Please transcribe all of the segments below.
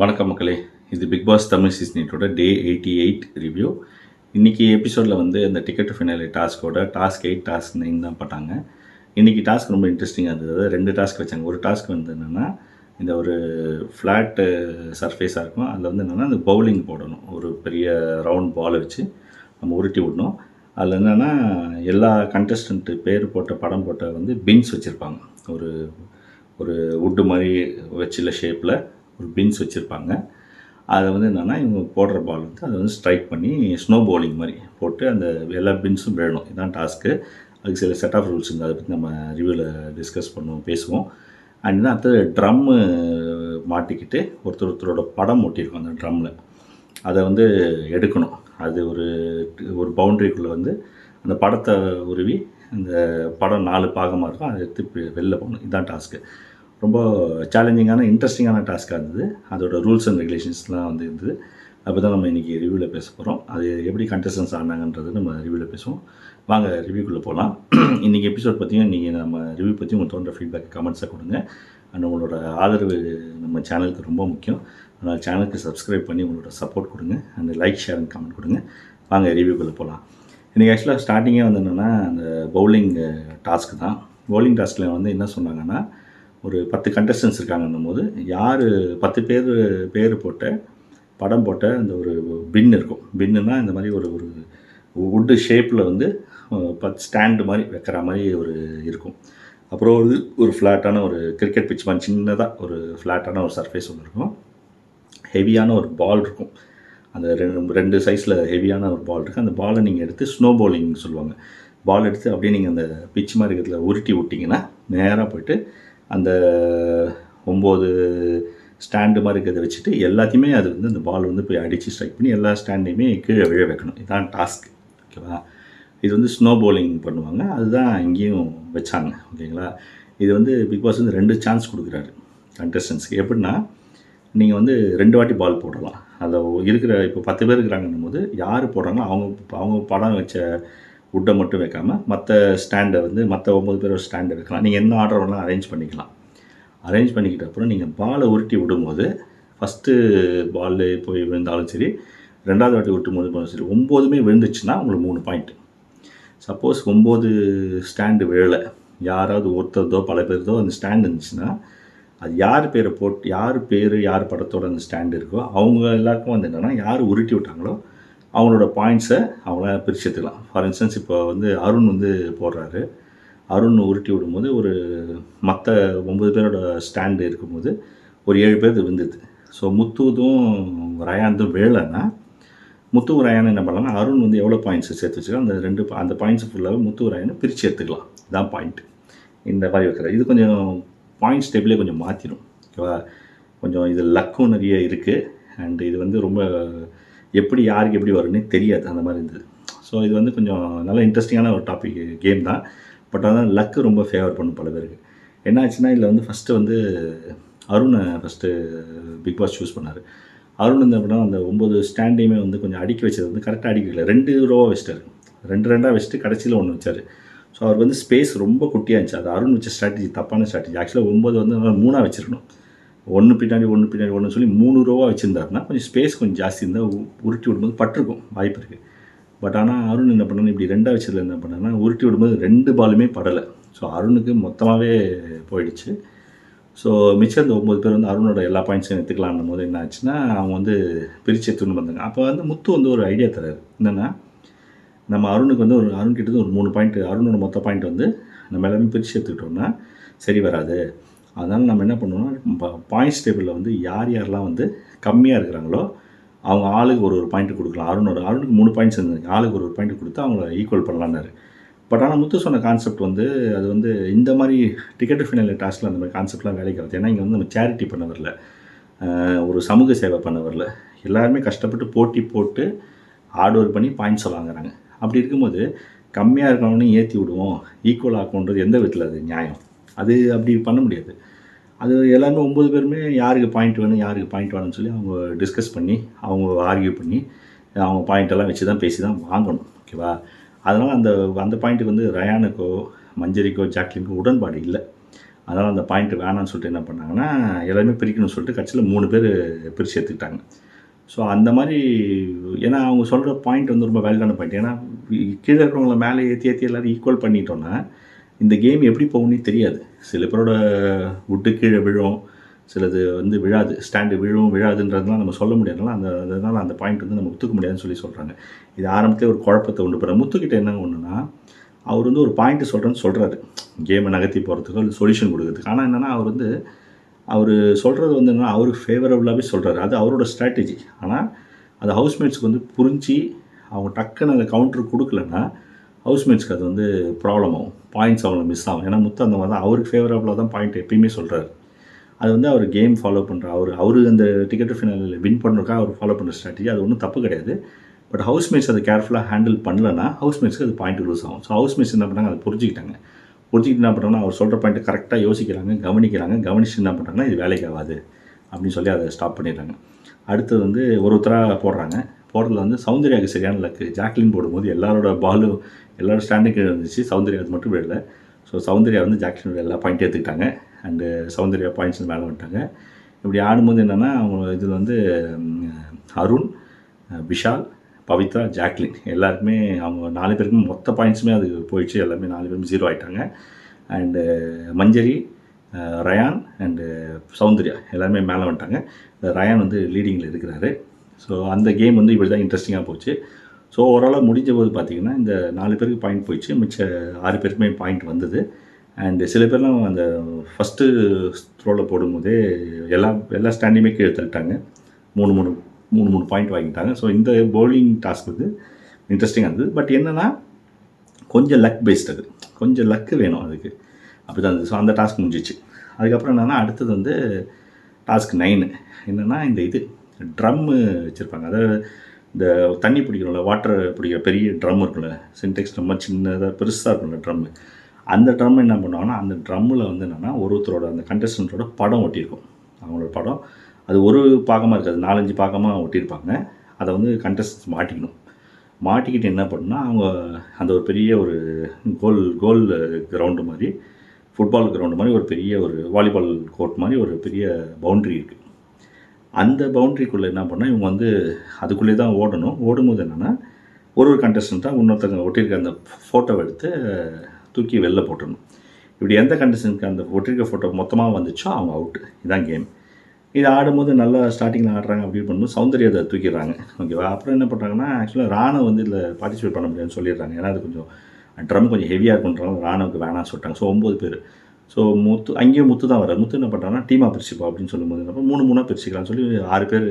வணக்கம் மக்களே. இது பிக் பாஸ் தமிழ் சீசனேட்டோட டே எயிட்டி எயிட் ரிவ்யூ இன்றைக்கி எபிசோடில் வந்து அந்த டிக்கெட் ஃபினாலி டாஸ்கோட டாஸ்க் எயிட் டாஸ்க் நைன் தான் போட்டாங்க. இன்றைக்கி டாஸ்க் ரொம்ப இன்ட்ரெஸ்டிங்காக இருந்தது. ரெண்டு டாஸ்க் வச்சாங்க. ஒரு டாஸ்க் வந்து என்னென்னா இந்த ஒரு ஃப்ளாட்டு சர்ஃபேஸாக இருக்கும். அதில் வந்து என்னென்னா அந்த பவுலிங் போடணும். ஒரு பெரிய ரவுண்ட் பாலை வச்சு நம்ம உருட்டி விடணும். அதில் என்னென்னா எல்லா கண்டஸ்டண்ட்டு பேர் போட்ட படம் போட்ட வந்து பின்ஸ் வச்சுருப்பாங்க. ஒரு ஒரு வுட்டு மாதிரி வச்சுள்ள ஷேப்பில் ஒரு பின்ஸ் வச்சுருப்பாங்க. அதை வந்து என்னென்னா இவங்க போடுற பால் வந்து அதை வந்து ஸ்ட்ரைக் பண்ணி ஸ்னோ பவுலிங் மாதிரி போட்டு அந்த எல்லா பின்ஸும் விழணும். இதுதான் டாஸ்க்கு அதுக்கு சில செட் ஆஃப் ரூல்ஸ் அதை பற்றி நம்ம ரிவ்யூவில் டிஸ்கஸ் பண்ணுவோம் பேசுவோம். அண்ட் தான் அடுத்தது ட்ரம்மு மாட்டிக்கிட்டு ஒருத்தர் ஒருத்தரோட படம் ஒட்டியிருக்கோம் அந்த ட்ரம்மில் அதை வந்து எடுக்கணும். அது ஒரு ஒரு பவுண்ட்ரிக்குள்ளே வந்து அந்த படத்தை உருவி அந்த படம் நாலு பாகமாக இருக்கும். அதை எடுத்து வெளில போகணும் இதுதான் டாஸ்க்கு ரொம்ப சேலஞ்சிங்கான இன்ட்ரெஸ்டிங்கான டாஸ்க்காக இருந்தது. அதோட ரூல்ஸ் அண்ட் ரெகுலேஷன்ஸ்லாம் வந்து இருந்தது. அப்போ தான் நம்ம இன்றைக்கி ரிவ்யூவில் பேச போகிறோம் அது எப்படி கண்டஸ்டன்ஸ் ஆனாங்கன்றது நம்ம ரிவ்யூவில் பேசுவோம். வாங்க ரிவ்யூக்குள்ளே போகலாம் இன்றைக்கி எபிசோட் பற்றியும் நீங்கள் நம்ம ரிவ்யூ பற்றி உங்களுக்கு தோன்ற ஃபீட்பேக் கமெண்ட்ஸை கொடுங்க. அண்ட் உங்களோட ஆதரவு நம்ம சேனலுக்கு ரொம்ப முக்கியம். அதனால் சேனலுக்கு சப்ஸ்கிரைப் பண்ணி உங்களோட சப்போர்ட் கொடுங்க. And like share and comment கொடுங்க. வாங்க ரிவ்யூக்குள்ளே போகலாம் இன்றைக்கி ஆக்சுவலாக ஸ்டார்டிங்கே வந்து என்னென்னா அந்த பவுலிங் டாஸ்க்கு தான். பவுலிங் டாஸ்கில் வந்து என்ன சொன்னாங்கன்னா ஒரு பத்து கண்டஸ்டன்ஸ் இருக்காங்கன்னும் போது யார் பத்து பேர் பேர் போட்ட படம் போட்ட அந்த ஒரு பின் இருக்கும். பின்னுனா இந்த மாதிரி ஒரு ஒரு வுட்டு ஷேப்பில் வந்து பத்து ஸ்டாண்டு மாதிரி வைக்கிற மாதிரி ஒரு இருக்கும். அப்புறம் ஒரு ஒரு ஃப்ளாட்டான ஒரு கிரிக்கெட் பிச் மாதிரி சின்னதாக ஒரு ஃப்ளாட்டான ஒரு சர்ஃபேஸ் ஒன்று இருக்கும். ஹெவியான ஒரு பால் இருக்கும். அந்த ரெண்டு ரெண்டு சைஸில் ஹெவியான ஒரு பால் இருக்குது அந்த பாலை நீங்கள் எடுத்து ஸ்னோ பவுலிங் சொல்லுவாங்க. பால் எடுத்து அப்படியே நீங்கள் அந்த பிச் மாதிரி இருக்கிறதுல உருட்டி விட்டிங்கன்னா நேராக போயிட்டு அந்த ஒம்பது ஸ்டாண்டு மாதிரி இருக்கிறத வச்சுட்டு எல்லாத்தையுமே அது வந்து அந்த பால் வந்து போய் அடித்து ஸ்ட்ரைக் பண்ணி எல்லா ஸ்டாண்டையுமே கீழே விழ வைக்கணும். இதுதான் டாஸ்க் ஓகேவா இது வந்து ஸ்னோ பவுலிங் பண்ணுவாங்க. அதுதான் இங்கேயும் வச்சாங்க. ஓகேங்களா இது வந்து பிக் பாஸ் வந்து ரெண்டு சான்ஸ் கொடுக்குறாரு கண்டஸ்டன்ஸ்க்கு எப்படின்னா நீங்கள் வந்து ரெண்டு வாட்டி பால் போடலாம். அதில் இருக்கிற இப்போ பத்து பேர் இருக்கிறாங்கன்னும் போது யார் போடுறாங்களோ அவங்க அவங்க படம் வச்ச வுட்டை மட்டும் வைக்காமல் மற்ற ஸ்டாண்டை வந்து மற்ற ஒம்பது பேரோட ஸ்டாண்டை வைக்கலாம். நீங்கள் என்ன ஆர்டர் வேணாலும் அரேஞ்ச் பண்ணிக்கலாம். அரேஞ்ச் பண்ணிக்கிட்ட அப்புறம் நீங்கள் பாலை உருட்டி விடும்போது ஃபஸ்ட்டு பால் போய் விழுந்தாலும் சரி ரெண்டாவது வாட்டி விட்டும் போது போனாலும் சரி ஒம்போதுமே விழுந்துச்சுன்னா உங்களுக்கு மூணு பாயிண்ட் சப்போஸ் ஒம்பது ஸ்டாண்டு விழலை. யாராவது ஒருத்தர்தோ பல பேர்தோ அந்த ஸ்டாண்ட் இருந்துச்சுன்னா அது யார் பேரை போட்டு யார் பேர் யார் படத்தோட அந்த ஸ்டாண்டு இருக்கோ அவங்க எல்லாருக்கும் வந்து என்னென்னா யார் உருட்டி விட்டாங்களோ அவங்களோட பாயிண்ட்ஸை அவங்கள பிரித்து எடுத்துக்கலாம். ஃபார் இன்ஸ்டன்ஸ் இப்போ வந்து அருண் வந்து போடுறாரு. அருண் உருட்டி விடும்போது ஒரு மற்ற ஒம்பது பேரோட ஸ்டாண்டு இருக்கும்போது ஒரு ஏழு பேர் விழுந்துது ஸோ முத்துதும் ரயாந்தும் வேலைன்னா முத்து ரயான் என்ன பண்ணலாம்னா அருண் வந்து எவ்வளோ பாயிண்ட்ஸ் சேர்த்து வச்சுக்கலாம் அந்த ரெண்டு அந்த பாயிண்ட்ஸ் ஃபுல்லாகவே முத்து ரயானை பிரித்து எடுத்துக்கலாம். இதுதான் பாயிண்ட் இந்த மாதிரி வைக்கிறது. இது கொஞ்சம் பாயிண்ட்ஸ் டேபிளே கொஞ்சம் மாற்றிடும் ஓகேவா கொஞ்சம் இது லக்கும் நிறைய இருக்குது அண்ட் இது வந்து ரொம்ப எப்படி யாருக்கு எப்படி வரும்னே தெரியாது அந்த மாதிரி இருந்தது. ஸோ இது வந்து கொஞ்சம் நல்ல இன்ட்ரெஸ்டிங்கான ஒரு டாபிக் கேம் தான். பட் அதான் லக்கு ரொம்ப ஃபேவர் பண்ணும் பல பேருக்கு. என்ன ஆச்சுன்னா இதில் வந்து ஃபஸ்ட்டு வந்து அருணை ஃபஸ்ட்டு பிக் பாஸ் சூஸ் பண்ணார். அருண் வந்து அப்படின்னா அந்த ஒம்பது ஸ்டாண்டையுமே வந்து கொஞ்சம் அடுக்கி வச்சது வந்து கரெக்டாக அடிக்கல ரெண்டு ரோவாக வச்சிட்டாரு. ரெண்டு ரெண்டாக வச்சுட்டு கடைசியில் ஒன்று வச்சார். ஸோ அவர் வந்து ஸ்பேஸ் ரொம்ப குட்டியாக இருந்துச்சு. அது அருண் வச்ச ஸ்ட்ராட்டஜி தப்பான ஸ்ட்ராட்டஜி ஆக்சுவலாக ஒம்பது வந்து மூணாக வச்சுருக்கணும். ஒன்று பின்னாடி ஒன்று பின்னாடி ஒன்று சொல்லி மூணு ரோவாக வச்சுருந்தாருன்னா கொஞ்சம் ஸ்பேஸ் கொஞ்சம் ஜாஸ்தி இருந்தால் உருட்டி விடும்போது பட்டிருக்கும் வாய்ப்பு இருக்குது பட் ஆனால் அருண் என்ன பண்ணணும் இப்படி ரெண்டாக வச்சதில் என்ன பண்ணாங்கன்னா உருட்டி விடும்போது ரெண்டு பாலுமே படலை. ஸோ அருணுக்கு மொத்தமாகவே போயிடுச்சு. ஸோ மிச்சம் இந்த ஒம்பது பேர் வந்து அருணோட எல்லா பாயிண்ட்ஸையும் எடுத்துக்கலாம்னும் போது என்ன ஆச்சுன்னா அவங்க வந்து பிரித்து எடுத்துன்னு வந்தாங்க. அப்போ வந்து முத்து வந்து ஒரு ஐடியா தராரு. என்னென்னா நம்ம அருணுக்கு வந்து ஒரு அருண் கிட்ட ஒரு மூணு பாயிண்ட் அருணோட மொத்த பாயிண்ட் வந்து நம்ம எல்லாமே பிரித்து எடுத்துக்கிட்டோம்னா சரி வராது. அதனால் நம்ம என்ன பண்ணுவோம்னா பாயிண்ட்ஸ் டேபிளில் வந்து யார் யாரெல்லாம் வந்து கம்மியாக இருக்கிறாங்களோ அவங்க ஆளுக்கு ஒரு ஒரு பாயிண்ட் கொடுக்கலாம். அருணோட அருணுக்கு மூணு பாயிண்ட்ஸ் இருந்தது. ஆளுக்கு ஒரு ஒரு பாயிண்ட் கொடுத்து அவங்கள ஈக்குவல் பண்ணலான்னாரு பட் ஆனால் முத்து சொன்ன கான்செப்ட் வந்து அது வந்து இந்த மாதிரி டிக்கெட் ஃபினல் டாஸ்கில் அந்த மாதிரி கான்செப்ட்லாம் வேலைக்கு வருது. ஏன்னா இங்கே வந்து நம்ம சேரிட்டி பண்ண வரல. ஒரு சமூக சேவை பண்ண வரல. எல்லாருமே கஷ்டப்பட்டு போட்டி போட்டு ஹார்ட் ஒர்க் பண்ணி பாயிண்ட்ஸை வாங்குறாங்க. அப்படி இருக்கும்போது கம்மியாக இருக்கிறவனையும் ஏற்றி விடுவோம். ஈக்குவல் ஆக்குன்றது எந்த விதத்தில் அது நியாயம்? அது அப்படி பண்ண முடியாது. அது எல்லாருமே ஒம்பது பேருமே யாருக்கு பாயிண்ட் வேணும் யாருக்கு பாயிண்ட் வேணும்னு சொல்லி அவங்க டிஸ்கஸ் பண்ணி அவங்க ஆர்கியூ பண்ணி அவங்க பாயிண்டெல்லாம் வச்சு தான் பேசி தான் வாங்கணும் ஓகேவா அதனால் அந்த அந்த பாயிண்ட்டுக்கு வந்து ரயானுக்கோ மஞ்சரிக்கோ ஜாக்லினுக்கோ உடன்பாடு இல்லை. அதனால் அந்த பாயிண்ட் வேணாம்னு சொல்லிட்டு என்ன பண்ணாங்கன்னா எல்லாருமே பிரிக்கணும்னு சொல்லிட்டு கட்சியில் மூணு பேர் பிரித்து எடுத்துக்கிட்டாங்க. ஸோ அந்த மாதிரி ஏன்னா அவங்க சொல்கிற பாயிண்ட் வந்து ரொம்ப வேலிடான பாயிண்ட் ஏன்னா கீழே இருக்கிறவங்கள மேலே ஏற்றி ஏற்றி எல்லோரும் ஈக்குவல் பண்ணிட்டோன்னா இந்த கேம் எப்படி போகும்னே தெரியாது. சில பேரோட விட்டு கீழே விழும் சிலது வந்து விழாது. ஸ்டாண்டு விழும் விழாதுன்றதுலாம் நம்ம சொல்ல முடியாதுனால அந்த அதனால் அந்த பாயிண்ட் வந்து நம்ம ஒத்துக்க முடியாதுன்னு சொல்லி சொல்கிறாங்க இது ஆரம்பத்தில் ஒரு குழப்பத்தை உண்டு போகிற முத்துக்கிட்ட என்ன ஒன்றுனா அவர் வந்து ஒரு பாயிண்ட்டு சொல்கிறேன்னு சொல்கிறாரு கேமை நகர்த்தி போகிறதுக்கோ இல்லை சொல்யூஷன் கொடுக்குறதுக்கு. ஆனால் என்னென்னா அவர் வந்து அவர் சொல்கிறது வந்து என்னென்னா அவருக்கு ஃபேவரபுளாகவே சொல்கிறாரு அது அவரோட ஸ்ட்ராட்டஜி ஆனால் அது ஹவுஸ்மேட்ஸுக்கு வந்து புரிஞ்சு அவங்க டக்குன்னு அந்த கவுண்டர் கொடுக்கலன்னா ஹவுஸ்மேட்ஸ்க்கு அது வந்து ப்ராப்ளம் ஆகும். பாயிண்ட்ஸ் அவங்கள மிஸ் ஆகும். ஏன்னா முத்து அந்த மாதிரி தான். அவருக்கு ஃபேவரபுளாக தான் பாயிண்ட் எப்பயுமே சொல்கிறாரு அது வந்து அவர் கேம் ஃபாலோ பண்ணுற அவர் அவர் அந்த டிக்கெட் ஃபினாலில் வின் பண்ணுறதுக்காக அவர் ஃபாலோ பண்ணுற ஸ்ட்ராட்டஜி அது ஒன்றும் தப்பு கிடையாது. பட் ஹவுஸ்மேட்ஸ் அதை கேர்ஃபுல்லாக ஹேண்டில் பண்ணலன்னா ஹவுஸ்மேட்ஸ்க்கு அது பாயிண்ட் லூஸ் ஆகும். ஸோ ஹவுஸ்மேட்ஸ் என்ன பண்ணாங்க? அதை புரிஞ்சுக்கிட்டாங்க. புரிஞ்சுக்கிட்டு என்ன பண்ணுறாங்கன்னா அவர் சொல்கிற பாயிண்ட்டை கரெக்டாக யோசிக்கிறாங்க கவனிக்கிறாங்க. கவனிச்சு என்ன பண்ணுறாங்கன்னா இது வேலைக்கு ஆகாது. அப்படின்னு சொல்லி அதை ஸ்டாப் பண்ணிடுறாங்க. அடுத்தது வந்து ஒரு ஒருத்தராக போடுறாங்க. போடுறதுல வந்து சௌந்தர்யாவுக்கு சரியான லக்கு ஜாக்லின் போடும்போது எல்லாரோட பாலும் எல்லாரோட ஸ்டாண்டிங் கீழே இருந்துச்சு. சௌந்தர்யா அது மட்டும் விடல. ஸோ சௌந்தர்யா வந்து ஜாக்லினோட எல்லா பாயிண்ட் எடுத்துக்கிட்டாங்க அண்டு சௌந்தர்யா பாயிண்ட்ஸ் மேலே வந்துட்டாங்க. இப்படி ஆடும்போது என்னென்னா அவங்க இதில் வந்து அருண் விஷால் பவித்ரா ஜாக்லின் எல்லாருக்குமே அவங்க நாலு பேருக்குமே மொத்த பாயிண்ட்ஸுமே அது போயிடுச்சு. எல்லாமே நாலு பேரும் ஜீரோ ஆயிட்டாங்க. அண்டு மஞ்சரி ரயான் அண்டு சௌந்தர்யா எல்லாருமே மேலே வந்துட்டாங்க. ரயான் வந்து லீடிங்கில் இருக்கிறாரு. ஸோ அந்த கேம் வந்து இப்படி தான் இன்ட்ரெஸ்டிங்காக போச்சு. ஸோ ஓவராலாக முடிஞ்ச போது பார்த்தீங்கன்னா இந்த நாலு பேருக்கு பாயிண்ட் போயிடுச்சு. மிச்ச ஆறு பேருக்குமே பாயிண்ட் வந்தது. அண்டு சில பேர்லாம் அந்த ஃபஸ்ட்டு த்ரோவில் போடும்போதே எல்லா எல்லா ஸ்டாண்டையுமே கீழே தள்ளிட்டாங்க. மூணு மூணு மூணு மூணு பாயிண்ட் வாங்கிட்டாங்க. ஸோ இந்த பவுலிங் டாஸ்க் வந்து இன்ட்ரெஸ்டிங்காக இருந்தது. பட் என்னென்னா கொஞ்சம் லக் பேஸ்ட் அது. கொஞ்சம் லக்கு வேணும் அதுக்கு. அப்படி தான் இருந்தது. ஸோ அந்த டாஸ்க் முடிஞ்சிச்சு. அதுக்கப்புறம் என்னென்னா அடுத்தது வந்து டாஸ்க் நைனு என்னென்னா இந்த இது. ட்ரம்மு வச்சுருப்பாங்க. அதாவது இந்த தண்ணி பிடிக்கிறோம்ல வாட்டர் பிடிக்கிற பெரிய ட்ரம் இருக்குல்ல சின்டெக்ஸ் ரொம்ப சின்னதாக பெருசாக இருக்கும்ல ட்ரம்மு அந்த ட்ரம் என்ன பண்ணுவாங்கன்னா அந்த ட்ரம்மில் வந்து என்னென்னா ஒருத்தரோட அந்த கண்டஸ்டண்ட்டோட படம் ஒட்டியிருக்கும். அவங்களோட படம். அது ஒரு பாகமாக இருக்காது நாலஞ்சு பாகமாக ஒட்டியிருப்பாங்க. அதை வந்து கண்டஸ்டன்ஸ் மாட்டிக்கணும். மாட்டிக்கிட்டு என்ன பண்ணுன்னா அவங்க அந்த ஒரு பெரிய ஒரு கோல் கோல் கிரவுண்டு மாதிரி ஃபுட்பால் கிரவுண்டு மாதிரி ஒரு பெரிய ஒரு வாலிபால் கோர்ட் மாதிரி ஒரு பெரிய பவுண்ட்ரி இருக்குது அந்த பவுண்ட்ரிக்குள்ளே என்ன பண்ணால் இவங்க வந்து அதுக்குள்ளே தான் ஓடணும். ஓடும்போது என்னென்னா ஒரு ஒரு கண்டஸ்டண்ட்டாக இன்னொருத்தங்க ஒட்டியிருக்க அந்த ஃபோட்டோவை எடுத்து தூக்கி வெளில போட்டுடணும். இப்படி எந்த கண்டஸ்டன்ட்க்கு அந்த ஒட்டிருக்க ஃபோட்டோ மொத்தமாக வந்துச்சோ அவங்க அவுட்டு இதான் கேம் இது ஆடும்போது நல்லா ஸ்டார்டிங்கில் ஆடுறாங்க அப்படின்னு பண்ணும்போது சௌந்தரியத்தை தூக்கிடுறாங்க. ஓகேவா அப்புறம் என்ன பண்ணுறாங்கன்னா ஆக்சுவலாக ராணவ் வந்து இதில் பார்ட்டிசிபேட் பண்ண முடியாதுன்னு சொல்லிடுறாங்க. ஏன்னா அது கொஞ்சம் ட்ரம் கொஞ்சம் ஹெவியாக இருக்குன்றாங்க ராணுவுக்கு வேணாம்னு சொல்லிட்டாங்க. ஸோ ஒம்பது பேர். ஸோ முத்து அங்கேயும் முத்து தான் வர முத்து என்ன பண்ணுறாங்கன்னா டீமாக பிரிச்சுப்பா அப்படின்னு சொல்லும்போது என்ன மூணு மூணாக பிரிச்சுக்கலாம்னு சொல்லி ஆறு பேர்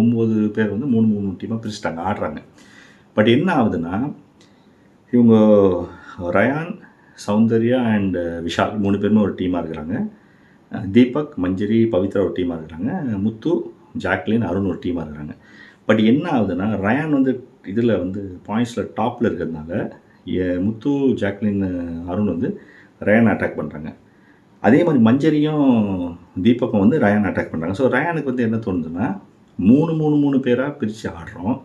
ஒம்பது பேர் வந்து மூணு மூணு டீமாக பிரிச்சுட்டாங்க ஆடுறாங்க. பட் என்ன ஆகுதுன்னா இவங்க ரயான் சௌந்தர்யா அண்டு விஷால் மூணு பேருமே ஒரு டீமாக இருக்கிறாங்க. தீபக் மஞ்சரி பவித்ரா ஒரு டீமாக இருக்கிறாங்க. முத்து ஜாக்லின் அருண் ஒரு டீமாக இருக்கிறாங்க. பட் என்ன ஆகுதுன்னா ரயான் வந்து இதில் வந்து பாயிண்ட்ஸில் டாப்பில் இருக்கிறதுனால முத்து ஜாக்லின் அருண் வந்து ரயான் அட்டாக் பண்ணுறாங்க அதே மாதிரி மஞ்சரியும் தீபக்கும் வந்து ரயான் அட்டாக் பண்ணுறாங்க ஸோ ரயானுக்கு வந்து என்ன தோணுதுன்னா மூணு மூணு மூணு பேராக பிரித்து ஆடுறோம்.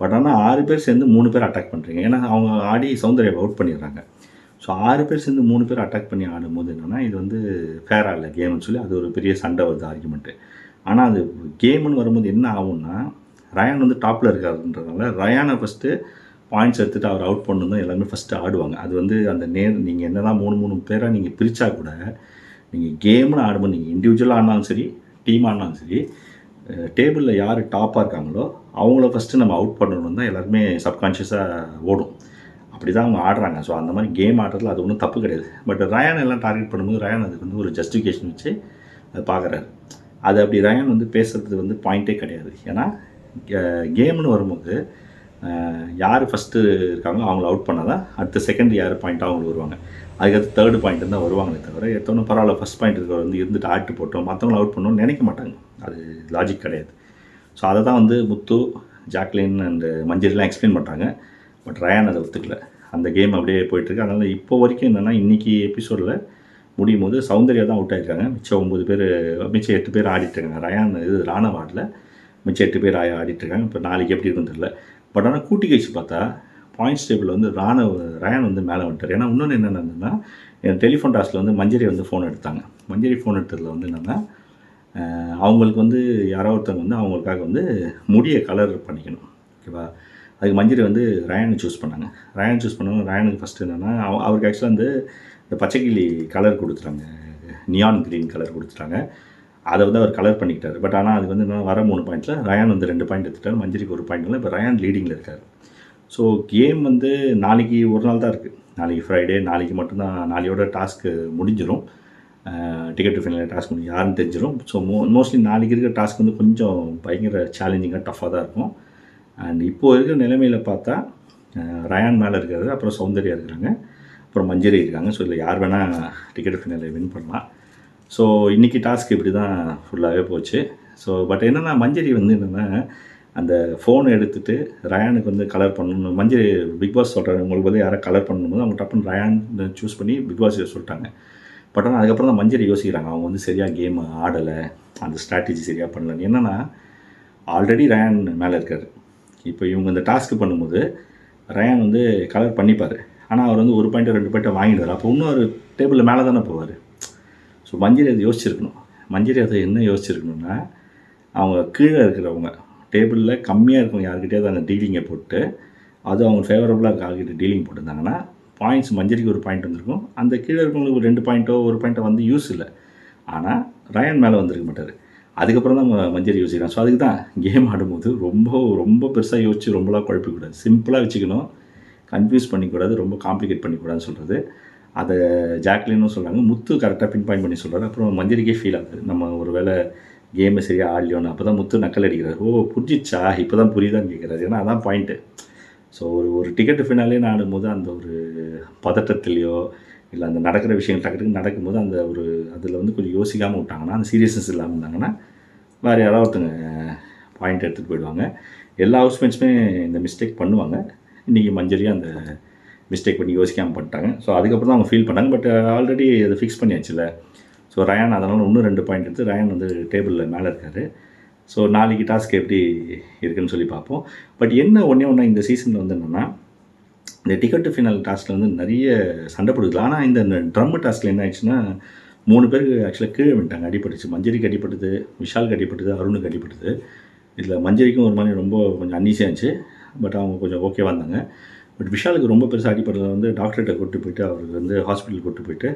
பட் ஆனால் ஆறு பேர் சேர்ந்து மூணு பேர் அட்டாக் பண்ணுறீங்க ஏன்னா அவங்க ஆடி சௌந்தர்யாவை அவுட் பண்ணிடுறாங்க. ஸோ ஆறு பேர் சேர்ந்து மூணு பேர் அட்டாக் பண்ணி ஆடும்போது என்னென்னா இது வந்து ஃபேராக இல்லை கேம்னு சொல்லி அது ஒரு பெரிய சண்டை வருது ஆர்குமெண்ட்டு ஆனால் அது கேம்னு வரும்போது என்ன ஆகும்னா ரயான் வந்து டாப்பில் இருக்காருன்றதுனால ரயானை ஃபஸ்ட்டு பாயிண்ட்ஸ் எடுத்துகிட்டு அவர் அவுட் பண்ணணும் தான் எல்லாமே ஃபஸ்ட்டு ஆடுவாங்க. அது வந்து அந்த நேர் நீங்கள் என்ன தான் மூணு மூணு பேராக நீங்கள் பிரித்தா கூட நீங்கள் கேம்னு ஆடும்போது நீங்கள் இண்டிவிஜுவலாக ஆடினாலும் சரி டீம் ஆடினாலும் சரி டேபிளில் யார் டாப்பாக இருக்காங்களோ அவங்கள ஃபஸ்ட்டு நம்ம அவுட் பண்ணணும் தான் எல்லாருமே சப்கான்ஷியஸாக ஓடும். அப்படி தான் அவங்க ஆடுறாங்க. ஸோ அந்த மாதிரி கேம் ஆடுறதுல அது ஒன்றும் தப்பு கிடையாது. பட் ரயான் எல்லாம் டார்கெட் பண்ணும்போது ரயான் அதுக்கு வந்து ஒரு ஜஸ்டிஃபிகேஷன் வச்சு அதை பார்க்குறாரு அது அப்படி ரயான் வந்து பேசுகிறது வந்து பாயிண்ட்டே கிடையாது. ஏன்னா கேம்னு வரும்போது யார் ஃபஸ்ட்டு இருக்காங்களோ அவங்கள அவுட் பண்ணால் தான் அடுத்த செகண்ட் யார் பாயிண்ட்டாக அவங்களுக்கு வருவாங்க. அதுக்கடுத்து தேர்டு பாயிண்ட் தான் வருவாங்களே தவிர எடுத்தோன்னே பரவாயில்ல ஃபஸ்ட் பாயிண்ட் இருக்கிற வந்து இருந்துட்டு ஆட்டு போட்டோம் மற்றவங்களை அவுட் பண்ணணும்னு நினைக்க மாட்டாங்க. அது லாஜிக் கிடையாது. ஸோ அதை தான் வந்து முத்து ஜாக்லின் அண்டு மஞ்சள்லாம் எக்ஸ்பிளைன் பண்ணுறாங்க பட் ரயான் அதை ஒத்துக்கல. அந்த கேம் அப்படியே போயிட்டுருக்கு அதனால் இப்போ வரைக்கும் என்னென்னா இன்றைக்கி எபிசோடில் முடியும் போது சௌந்தர்யா தான் அவுட் ஆயிருக்காங்க. மிச்சம் ஒம்பது பேர் மிச்சம் எட்டு பேர் ஆடிட்டுருக்காங்க ரயான் இது ராணவ ஆடல மிச்சம் எட்டு பேர் ஆடிட்டுருக்காங்க இருக்காங்க. இப்போ நாளைக்கு எப்படி இருக்குன்னு தெரில பட் ஆனால் கூட்டி கழிச்சு பார்த்தா பாயிண்ட்ஸ் டேபிள் வந்து ராணுவ ரயான் வந்து மேலே வந்துட்டார். ஏன்னா இன்னொன்று என்ன நடந்ததுன்னா என் டெலிஃபோன் டாஸ்கில் வந்து மஞ்சரி வந்து ஃபோன் எடுத்தாங்க. மஞ்சரி ஃபோன் எடுத்ததில் வந்து என்னென்னா அவங்களுக்கு வந்து யாரோ ஒருத்தவங்க வந்து அவங்களுக்காக வந்து முடியை கலர் பண்ணிக்கணும். ஓகேவா? அதுக்கு மஞ்சரி வந்து ரயானை சூஸ் பண்ணாங்க. ரயான் சூஸ் பண்ணவங்க ரயானுக்கு ஃபஸ்ட்டு என்னென்னா அவ அவருக்கு ஆக்சுவலாக வந்து இந்த பச்சைக்கிளி கலர் கொடுத்துட்டாங்க. நியான் க்ரீன் கலர் கொடுத்துட்டாங்க. அதை வந்து அவர் கலர் பண்ணிக்கிட்டார். பட் ஆனால் அதுக்கு வந்து என்ன வர மூணு பாயிண்ட்டில் ரயான் வந்து ரெண்டு பாயிண்ட் எடுத்துட்டார். மஞ்சரிக்கு ஒரு பாயிண்ட் இப்போ ரயான் லீடிங்கில் இருக்கார். ஸோ கேம் வந்து நாளைக்கு ஒரு நாள் தான் இருக்குது நாளைக்கு ஃப்ரைடே நாளைக்கு மட்டும்தான் நாளையோட டாஸ்க்கு முடிஞ்சிடும் டிக்கெட் டு ஃபைனல் டாஸ்க் முடிஞ்சு யாருன்னு தெரிஞ்சிடும் ஸோ மோ மோஸ்ட்லி நாளைக்கு இருக்கிற டாஸ்க் வந்து கொஞ்சம் பயங்கர சேலஞ்சிங்காக டஃப்பாக தான் இருக்கும். அண்ட் இப்போது இருக்கிற நிலைமையில் பார்த்தா ரயான் மேலே இருக்கிறது அப்புறம் சௌந்தர்யா இருக்கிறாங்க அப்புறம் மஞ்சரி இருக்காங்க. ஸோ இதில் யார் வேணால் டிக்கெட் ஃபைனலில் வின் பண்ணலாம். ஸோ இன்றைக்கி டாஸ்க் இப்படி தான் ஃபுல்லாகவே போச்சு. ஸோ பட் என்னென்னா மஞ்சரி வந்து என்னென்னா அந்த ஃபோனை எடுத்துகிட்டு ரயானுக்கு வந்து கலர் பண்ணணும். மஞ்சரி பிக் பாஸ் சொல்கிறாங்க உங்களுக்கு வந்து யாரை கலர் பண்ணும்போது அவங்க டப்புன்னு ரயான் சூஸ் பண்ணி பிக் பாஸ் சொல்லிட்டாங்க. பட் ஆனால் அதுக்கப்புறம் தான் மஞ்சரி யோசிக்கிறாங்க. அவங்க வந்து சரியாக கேம் ஆடலை அந்த ஸ்ட்ராட்டஜி சரியாக பண்ணலன்னு. என்னென்னா ஆல்ரெடி ரயான் மேலே இருக்கார். இப்போ இவங்க இந்த டாஸ்க்கு பண்ணும்போது ரயான் வந்து கலர் பண்ணிப்பார். ஆனால் அவர் வந்து ஒரு பாயிண்ட் ரெண்டு பாயிண்ட்டை வாங்கிடுவார். அப்போ இன்னும் ஒரு டேபிளில் மேலே தானே போவார். ஸோ மஞ்சரி அதை யோசிச்சிருக்கணும். மஞ்சரி அதை என்ன யோசிச்சிருக்கணும்னா அவங்க கீழே இருக்கிறவங்க டேபிளில் கம்மியாக இருக்கவங்க யார்கிட்டயாவது அந்த டீலிங்கை போட்டு அது அவங்க ஃபேவரபுளாக யார்கிட்ட டீலிங் போட்டிருந்தாங்கன்னா பாயிண்ட்ஸ் மஞ்சரிக்கு ஒரு பாயிண்ட் வந்திருக்கும். அந்த கீழே இருக்கவங்களுக்கு ஒரு ரெண்டு பாயிண்ட்டோ ஒரு பாயிண்ட்டோ வந்து யூஸ் இல்லை. ஆனால் ரயன் மேலே வந்திருக்க மாட்டார். அதுக்கப்புறம் தான் மஞ்சரி யோசிக்கிறான். ஸோ அதுக்கு தான் கேம் ஆடும்போது ரொம்ப ரொம்ப பெருசாக யோசிச்சு ரொம்பலாம் குழப்பிக்கூடாது. சிம்பிளாக வச்சுக்கணும். கன்ஃபியூஸ் பண்ணிக்கூடாது. ரொம்ப காம்ப்ளிகேட் பண்ணிக்கூடாதுன்னு சொல்கிறது அதை ஜாக்லினும் சொல்கிறாங்க முத்து கரெக்டாக பின் பாயிண்ட் பண்ணி சொல்கிறாரு அப்புறம் மஞ்சரிக்கே ஃபீல் ஆகுது. நம்ம ஒரு வேளை கேமை சரியாக ஆடலையோன்னு. அப்போ தான் முத்து நக்கல் அடிக்கிறார். ஓ புரிஞ்சிச்சா? இப்போ தான் புரியுதான்னு கேட்குறாரு ஏன்னா அதான் பாயிண்ட்டு ஸோ ஒரு ஒரு டிக்கெட்டு ஃபினாலே ஆடும்போது அந்த ஒரு பதட்டத்துலேயோ இல்லை அந்த நடக்கிற விஷயங்கள் டக்கு டக்குன்னு நடக்கும்போது அந்த ஒரு அதில் வந்து கொஞ்சம் யோசிக்காமல் விட்டாங்கன்னா அந்த சீரியஸ்னஸ் இல்லாமல் இருந்தாங்கன்னா வேறு யாராவது ஒருத்தங்க பாயிண்ட் எடுத்துகிட்டு போயிடுவாங்க. எல்லா ஹவுஸ்மேட்ஸுமே இந்த மிஸ்டேக் பண்ணுவாங்க. இன்றைக்கி மஞ்சரியாக அந்த மிஸ்டேக் பண்ணி யோசிக்காமல் பண்ணிட்டாங்க. ஸோ அதுக்கப்புறம் தான் அவங்க ஃபீல் பண்ணாங்க. பட் ஆல்ரெடி uh, அதை ஃபிக்ஸ் பண்ணியாச்சுல ஸோ ரயான் அதனால் இன்னும் ரெண்டு பாயிண்ட் எடுத்து ரயான் வந்து டேபிளில் மேலே இருக்கார். ஸோ நாளைக்கு டாஸ்க் எப்படி இருக்குதுன்னு சொல்லி பார்ப்போம். பட் என்ன ஒன்றே ஒன்றா இந்த சீசனில் வந்து என்னென்னா இந்த டிக்கெட்டு ஃபினல் டாஸ்கில் வந்து நிறைய சண்டை போடுது ஆனால் இந்த ட்ரம் டாஸ்கில் என்ன ஆயிடுச்சுன்னா மூணு பேருக்கு ஆக்சுவலாக கீழே விட்டாங்க அடிபட்டுச்சு மஞ்சரிக்கு அடிபட்டது விஷாலுக்கு அடிபட்டது அருணுக்கு அடிபட்டது. இதில் மஞ்சரிக்கும் ஒரு மாதிரி ரொம்ப கொஞ்சம் அன்னீசியாக இருந்துச்சு. பட் அவங்க கொஞ்சம் ஓகேவாக இருந்தாங்க. பட் விஷாலுக்கு ரொம்ப பெருசாக அடிப்படையில் வந்து டாக்டர்கிட்ட கூட்டு போயிட்டு அவருக்கு வந்து ஹாஸ்பிட்டல் கூட்டு போயிட்டு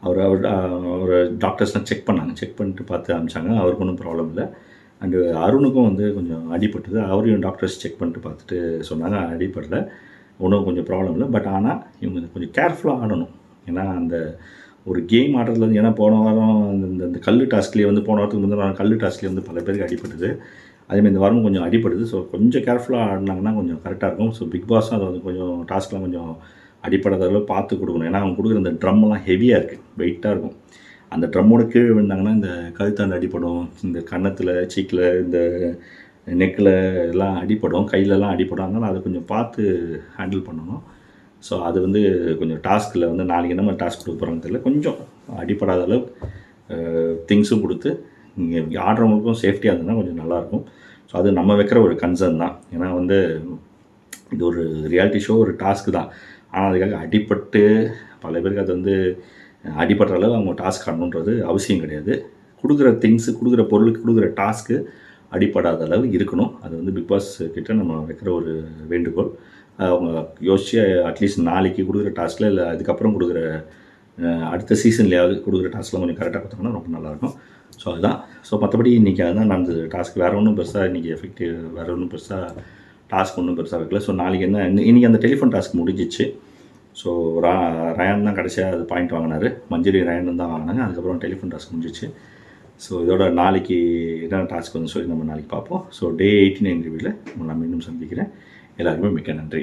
அவர் அவர் அவர் டாக்டர்ஸ்லாம் செக் பண்ணாங்க. செக் பண்ணிட்டு பார்த்து அனுப்பிச்சாங்க. அவருக்கு ஒன்றும் ப்ராப்ளம் இல்லை. அண்டு அருணுக்கும் வந்து கொஞ்சம் அடிப்பட்டது அவரையும் டாக்டர்ஸ் செக் பண்ணிட்டு பார்த்துட்டு சொன்னாங்க. அடிப்படல ஒன்றும் கொஞ்சம் ப்ராப்ளம் இல்லை. பட் ஆனால் இவங்க கொஞ்சம் கேர்ஃபுல்லாக ஆடணும். ஏன்னா அந்த ஒரு கேம் ஆடுறதுல வந்து ஏன்னா போன வாரம் இந்த இந்த- கல் டாஸ்க்லேயே வந்து போன வாரத்துக்கு முந்தின வாரம் கல் டாஸ்க்லேயே வந்து பல பேருக்கு அடிபட்டது. அதேமாதிரி இந்த வாரமும் கொஞ்சம் அடிப்படுது ஸோ கொஞ்சம் கேர்ஃபுல்லாக ஆடினாங்கன்னா கொஞ்சம் கரெக்டாக இருக்கும். ஸோ பிக் பாஸும் அதை வந்து கொஞ்சம் டாஸ்க்லாம் கொஞ்சம் அடிப்படாத அளவு பார்த்து கொடுக்கணும். ஏன்னா அவங்க கொடுக்குற அந்த ட்ரம்மெல்லாம் ஹெவியாக இருக்குது வெயிட்டாக இருக்கும். அந்த ட்ரம்மோட கீழே விழுந்தாங்கன்னா இந்த கழுத்தாண்டு அடிப்படும் இந்த கன்னத்தில் சீக்கில் இந்த நெக்கில் எல்லாம் அடிப்படும் கையிலலாம் அடிப்படும் அதனால் அதை கொஞ்சம் பார்த்து ஹேண்டில் பண்ணணும். ஸோ அது வந்து கொஞ்சம் டாஸ்கில் வந்து நாளைக்கு என்ன டாஸ்க் கொடுக்க போகிறாங்க தெரியல. கொஞ்சம் அடிப்படாத அளவு திங்ஸும் கொடுத்து இங்கே ஆடுறவங்களுக்கும் சேஃப்டியாக இருந்ததுன்னா கொஞ்சம் நல்லாயிருக்கும். ஸோ அது நம்ம வைக்கிற ஒரு கன்சர்ன் தான். ஏன்னா வந்து இது ஒரு ரியாலிட்டி ஷோ ஒரு டாஸ்க்கு தான். ஆனால் அதுக்காக அடிப்பட்டு பல பேருக்கு அது வந்து அடிப்படுற அளவு அவங்க டாஸ்க் ஆடணுன்றது அவசியம் கிடையாது. கொடுக்குற திங்ஸு கொடுக்குற பொருளுக்கு கொடுக்குற டாஸ்க்கு அடிப்படாத அளவு இருக்கணும். அது வந்து பிக் பாஸ் கிட்ட நம்ம வைக்கிற ஒரு வேண்டுகோள். அவங்க யோசிச்சு அட்லீஸ்ட் நாளைக்கு கொடுக்குற டாஸ்கில் இல்லை அதுக்கப்புறம் கொடுக்குற அடுத்த சீசன்லேயாவது கொடுக்குற டாஸ்கில் கொஞ்சம் கரெக்டாக கொடுத்தாங்கன்னா ரொம்ப நல்லாயிருக்கும். ஸோ அதுதான். ஸோ மற்றபடி இன்றைக்கி அதுதான் நடந்தது. டாஸ்க் வேறு ஒன்றும் பெருசாக இன்றைக்கி எஃபெக்டிவ் வேறு ஒன்றும் பெருசாக டாஸ்க் ஒன்றும் பெருசாக வைக்கல. ஸோ நாளைக்கு என்ன இன்றைக்கி அந்த டெலிஃபோன் டாஸ்க் முடிஞ்சிச்சு. ஸோ ரா ரயான் தான் கடைசியாக அது பாயிண்ட் வாங்கினார். மஞ்சரி ரயான் தான் வாங்கினாங்க. அதுக்கப்புறம் டெலிஃபோன் டாஸ்க் முடிஞ்சிச்சு. ஸோ இதோட நாளைக்கு என்ன டாஸ்க் வந்து சொல்லி நம்ம நாளைக்கு பார்ப்போம். ஸோ டே எயிட்டி நைன் ரிவியூவில் நான் மீண்டும் சந்திக்கிறேன். எல்லாருக்குமே மிக்க நன்றி.